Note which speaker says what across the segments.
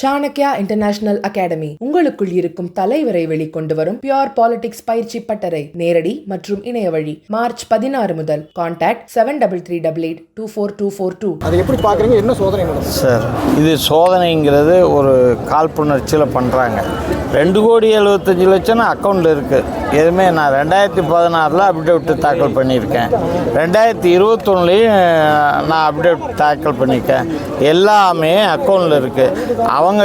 Speaker 1: Chanakya international academy. உங்களுக்குள் இருக்கும் தலைவரை வெளிக்கொண்டு வரும் பியோர் பாலிடிக்ஸ் பயிற்சி பட்டறை. நேரடி மற்றும் இணைய வழி. மார்ச் பதினாறு முதல். Contact seven double three double eight two four two four two
Speaker 2: அதை எப்படி பார்க்குறீங்க? என்ன சோதனை
Speaker 3: சார் இது சோதனைங்கிறது ஒரு காழ்ப்புணர்ச்சியில் பண்ணுறாங்க ரெண்டு கோடி எழுபத்தஞ்சி லட்சம் அக்கௌண்ட்டில் இருக்குது எதுவுமே நான் ரெண்டாயிரத்தி பதினாறில் அப்டேட் தாக்கல் பண்ணியிருக்கேன். ரெண்டாயிரத்தி இருபத்தொன்னுலேயும் நான் அப்டேட் தாக்கல் பண்ணியிருக்கேன். எல்லாமே அக்கௌண்ட்டில் இருக்குது அவங்க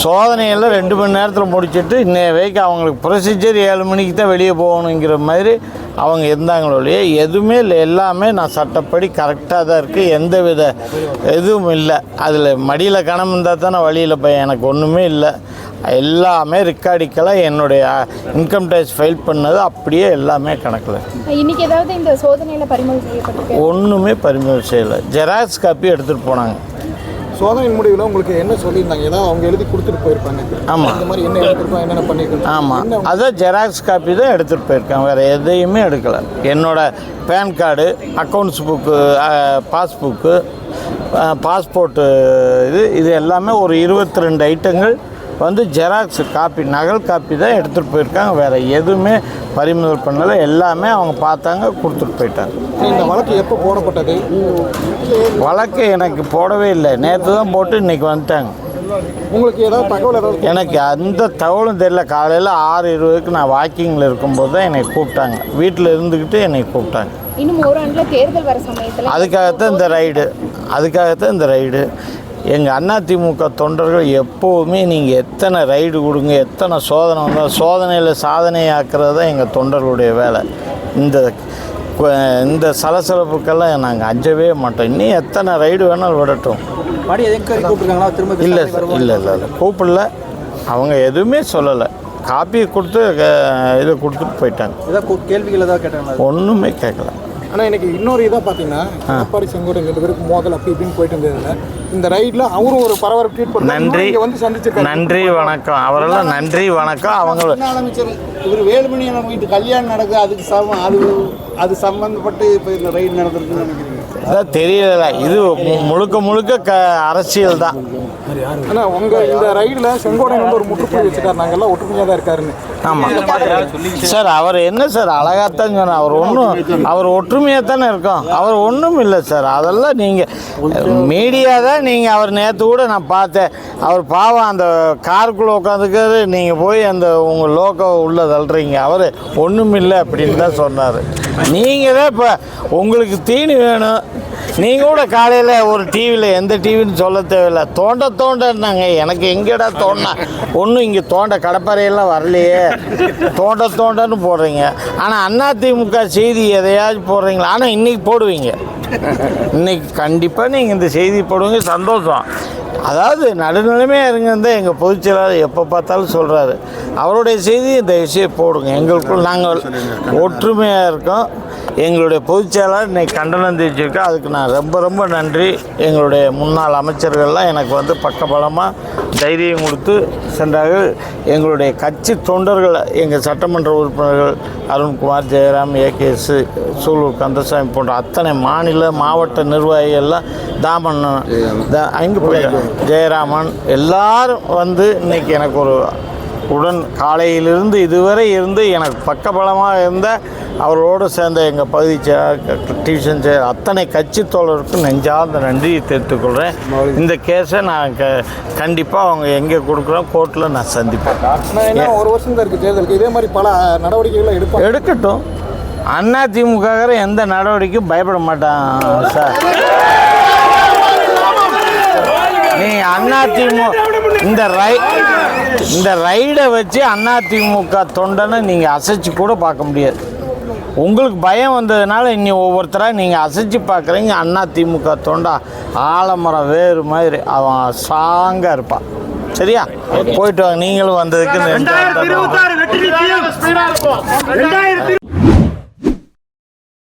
Speaker 3: சோதனையெல்லாம் ரெண்டு மணி நேரத்தில் முடிச்சிட்டு இன்னைய வரைக்கும் அவங்களுக்கு ப்ரொசீஜர் ஏழு மணிக்கு தான் வெளியே போகணுங்கிற மாதிரி அவங்க இருந்தாங்களே எதுவுமே இல்லை. எல்லாமே நான் சட்டப்படி கரெக்டாக தான் இருக்குது எந்த வித எதுவும் இல்லை. அதில் மடியில் கணம் இருந்தால் தானே வழியில் போய் எனக்கு ஒன்றுமே இல்லை. எல்லாமே ரெக்கார்டிக்கலாக என்னுடைய இன்கம் டேக்ஸ் ஃபைல் பண்ணது அப்படியே எல்லாமே கணக்கில்
Speaker 4: இன்னைக்கு ஏதாவது இந்த சோதனையில பறிமுதல் செய்யப்பட்டிருக்கு?
Speaker 3: ஒன்றுமே பரிமாற்றம் செய்யலை. ஜெராக்ஸ் காப்பி எடுத்துகிட்டு போனாங்க.
Speaker 2: சோதனை முடிவில் உங்களுக்கு என்ன சொல்லியிருந்தாங்க? ஏதாவது அவங்க எழுதி கொடுத்துட்டு போயிருப்பாங்க.
Speaker 3: ஆமா.
Speaker 2: இந்த மாதிரி என்ன எடுத்திருக்கோம் என்னென்ன பண்ணியிருக்கோம்
Speaker 3: ஆமாம் அதான் ஜெராக்ஸ் காப்பி தான் எடுத்துகிட்டு போயிருக்கேன் வேறு எதையுமே எடுக்கலை. என்னோட PAN card accounts book passbook passport இது இது எல்லாமே ஒரு இருபத்தி ரெண்டு ஐட்டங்கள் வந்து ஜெராக்ஸ் காப்பி நகல் காப்பி தான் எடுத்துகிட்டு போயிருக்காங்க. வேறு எதுவுமே பறிமுதல் பண்ணலை. எல்லாமே அவங்க பார்த்தாங்க கொடுத்துட்டு போயிட்டாங்க.
Speaker 2: இந்த வழக்கு எப்போ போடப்பட்டது?
Speaker 3: வழக்கு எனக்கு போடவே இல்லை. நேற்று தான் போட்டு இன்றைக்கி வந்துட்டாங்க.
Speaker 2: உங்களுக்கு ஏதாவது தகவல் ஏதாவது
Speaker 3: எனக்கு அந்த தகவலும் தெரியல. காலையில் ஆறு இருபதுக்கு நான் வாக்கிங்கில் இருக்கும்போது தான் என்னை கூப்பிட்டாங்க. வீட்டில் இருந்துக்கிட்டு என்னை கூப்பிட்டாங்க.
Speaker 4: இன்னும் ஒரு ஆண்டுல தேர்தல் வர சமயத்துல
Speaker 3: அதுக்காகத்தான் இந்த ரைடு. அதுக்காகத்தான் இந்த ரைடு. எங்கள் அதிமுக தொண்டர்கள் எப்போவுமே நீங்கள் எத்தனை ரைடு கொடுங்க எத்தனை சோதனை வந்தால் சோதனையில் சாதனையாக்குறது தான் எங்கள் தொண்டர்களுடைய வேலை. இந்த இந்த சலசலப்புக்கெல்லாம் நாங்கள் அஞ்சவே மாட்டோம். இன்னும் எத்தனை ரைடு வேணாலும் விடட்டும். இல்லை இல்லை இல்லை இல்லை. கூப்பிடல. அவங்க எதுவுமே சொல்லலை. காப்பி கொடுத்து இதை கொடுத்துட்டு போயிட்டாங்க. ஒன்றுமே கேட்கல
Speaker 2: ஆனால் இன்னைக்கு இன்னொரு இதாக பார்த்தீங்கன்னா எடப்பாடி செங்கோட்டையன் ரெண்டு பேருக்கு மோதல் அப்படி இப்படின்னு போயிட்டு இருந்ததுல இந்த ரைடில் அவரும் ஒரு பரபரப்பு ட்வீட் பண்ணி
Speaker 3: நன்றி.
Speaker 2: வந்து சந்திச்சிருக்காரு.
Speaker 3: நன்றி வணக்கம். அவரெல்லாம் நன்றி வணக்கம். அவங்க
Speaker 5: அமைச்சர் இவர் வேலுமணி வீட்டு கல்யாணம் நடக்குது அதுக்கு சம அது அது சம்பந்தப்பட்டு இப்போ இந்த ரைடு நடந்திருக்குன்னு நினைக்கிறீங்க.
Speaker 3: அதான் தெரியல இது முழுக்க முழுக்க க அரசியல் தான்.
Speaker 2: ஆனால் உங்கள் இந்த ரைடில் செங்கோட்டையன் வந்து ஒரு முற்றுப்புள்ளி வச்சுட்டார் நாங்கள் எல்லாம் ஒற்றுமையாக தான் இருக்காருன்னு.
Speaker 3: ஆமாம் சார் அவர் என்ன சார்? அழகாத்தான் சொன்னார். அவர் ஒன்றும் அவர் ஒற்றுமையாக தானே இருக்கோம். அவர் ஒன்றும் இல்லை சார். அதெல்லாம் நீங்கள் மீடியா தான் நீங்கள் அவர் நேற்று கூட நான் பார்த்தேன். அவர் பாவம் அந்த காருக்குள்ளே உட்காந்துக்காரு நீங்கள் போய் அந்த உங்கள் லோக்கோ உள்ளே தள்ளுறீங்க. அவர் ஒன்றும் இல்லை அப்படின்னு தான் சொன்னார். நீங்கள் தான் இப்போ உங்களுக்கு தீனி வேணும். நீங்கள் கூட காலையில் ஒரு டிவியில் எந்த டிவின்னு சொல்ல தேவையில்ல. தோண்ட தோண்டன்னாங்க. எனக்கு எங்கடா தோண்டா ஒன்றும் இங்கே தோண்ட கடப்பறையெல்லாம் வரலையே. தோண்ட தோண்டன்னு போடுறீங்க. ஆனால் அதிமுக செய்தி எதையாச்சும் போடுறீங்களா? ஆனால் இன்றைக்கி போடுவீங்க. இன்னைக்கு கண்டிப்பாக நீங்கள் இந்த செய்தி போடுவீங்க. சந்தோஷம். அதாவது நடுநிலைமையாக இருங்கன்னு தான் எங்கள் பொதுச் செயலாளர் எப்போ பார்த்தாலும் சொல்கிறாரு அவருடைய செய்தி இந்த விஷயம் போடுங்க. எங்களுக்குள் நாங்கள் ஒற்றுமையாக இருக்கோம். எங்களுடைய பொதுச் செயலாளர் இன்னைக்கு கண்டனம் தெரிவிச்சிருக்கோம் அதுக்கு நான் ரொம்ப ரொம்ப நன்றி. எங்களுடைய முன்னாள் அமைச்சர்கள்லாம் எனக்கு வந்து பக்கபலமாக தைரியம் கொடுத்து சென்றார்கள். எங்களுடைய கட்சி தொண்டர்கள் எங்கள் சட்டமன்ற உறுப்பினர்கள் அருண்குமார் ஜெயராம் ஏகேஎஸ் சூலூர் கந்தசாமி போன்ற அத்தனை மாநில மாவட்ட நிர்வாகிகள்லாம் தாமன் தா- அங்கே போய் ஜெயராமன் எல்லாரும் வந்து இன்னைக்கு எனக்கு ஒரு உடன் காலையிலிருந்து இதுவரை இருந்து எனக்கு பக்கபலமாக இருந்த அவரோடு சேர்ந்த எங்கள் பகுதி டிவிஷன் செயலர் அத்தனை கட்சி தோழருக்கும் நெஞ்சார்ந்த நன்றியை தெரிவித்துக்கொள்கிறேன் இந்த கேஸை நான் க கண்டிப்பாக அவங்க எங்கே கொடுக்குறோம் கோர்ட்டில் நான் சந்திப்பேன்.
Speaker 2: ஒரு வருஷம் தான் இருக்குது தேர்தலுக்கு. இதே மாதிரி பல நடவடிக்கைகளை எடுப்பாங்க.
Speaker 3: எடுக்கட்டும். அண்ணா திமுக எந்த நடவடிக்கையும் பயப்பட மாட்டான் சார். நீ அண்ணா திமுக இந்த ரை இந்த ரைடை வச்சு அண்ணா திமுக தொண்டனை நீங்கள் அசைச்சு கூட பார்க்க முடியாது. உங்களுக்கு பயம் வந்ததுனால இன்னி ஒவ்வொருத்தராக நீங்கள் அசைச்சு பார்க்குறீங்க. அண்ணா திமுக தொண்டா ஆலமரம் வேறு மாதிரி. அவன் ஸ்ட்ராங்காக இருப்பான் சரியா? போயிட்டு வாங்க. நீங்களும் வந்ததுக்கு